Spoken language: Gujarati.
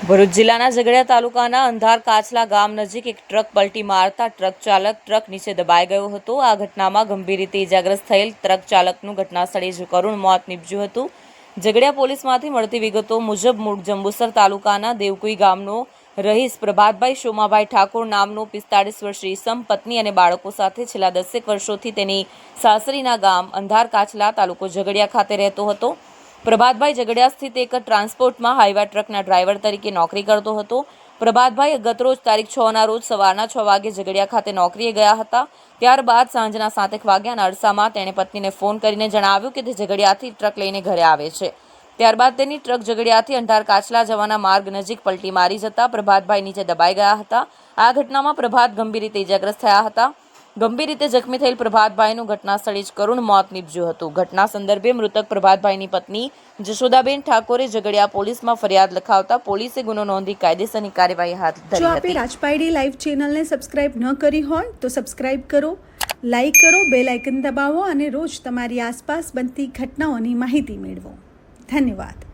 ભરૂચ જિલ્લાના ઝઘડિયા તાલુકાના અંધાર કાચલા ગામ નજીક એક ટ્રક પલટી મારતા ટ્રક ચાલક ટ્રક નીચે દબાઈ ગયો હતો. આ ઘટનામાં ગંભીર રીતે ઇજાગ્રસ્ત થયેલ ટ્રક ચાલકનું ઘટનાસ્થળે જ કરુણ મોત નીપજ્યું હતું. ઝઘડિયા પોલીસમાંથી મળતી વિગતો મુજબ મૂળ જંબુસર તાલુકાના દેવકુઈ ગામનો રહીશ પ્રભાતભાઈ શોમાભાઈ ઠાકોર નામનો પિસ્તાળીસ વર્ષીય ઈસમ પત્ની અને બાળકો સાથે છેલ્લા દસેક વર્ષોથી તેની સાસરીના ગામ અંધાર કાચલા તાલુકો ઝઘડિયા ખાતે રહેતો હતો. પ્રભાતભાઈ ઝઘડિયા સ્થિત એક ટ્રાન્સપોર્ટમાં હાઈવા ટ્રકના ડ્રાઈવર તરીકે નોકરી કરતો હતો. પ્રભાતભાઈ ગતરોજ તારીખ છ ના રોજ સવારના છ વાગે ઝઘડિયા ખાતે નોકરીએ ગયા હતા. ત્યારબાદ સાંજના સાતેક વાગ્યાના અરસામાં તેણે પત્નીને ફોન કરીને જણાવ્યું કે તે ઝઘડિયાથી ટ્રક લઈને ઘરે આવે છે. ત્યારબાદ તેની ટ્રક ઝઘડિયાથી અંધાર કાચલા જવાના માર્ગ નજીક પલટી મારી જતા પ્રભાતભાઈ નીચે દબાઈ ગયા હતા. આ ઘટનામાં પ્રભાત ગંભીર રીતે ઇજાગ્રસ્ત થયા હતા. ગંભીર રીતે જખમી થયેલ પ્રભાતભાઈનું ઘટના સ્થળે જ કરુણ મોત નીપજ્યું હતું. ઘટના સંદર્ભે મૃતક પ્રભાતભાઈની પત્ની જશોદાબેન ઠાકોરે ઝઘડિયા પોલીસમાં ફરિયાદ લખાવતા પોલીસે ગુનો નોંધી કાયદેસરની કાર્યવાહી હાથ જો ધરી આપે હતી રાજપાયડી લાઈવ ચેનલને સબસ્ક્રાઇબ ન કરી હોય તો સબસ્ક્રાઇબ કરો લાઈક કરો બેલ આઇકન દબાવો અને રોજ તમારી આસપાસ બનતી ઘટનાઓની માહિતી મેળવો. ધન્યવાદ.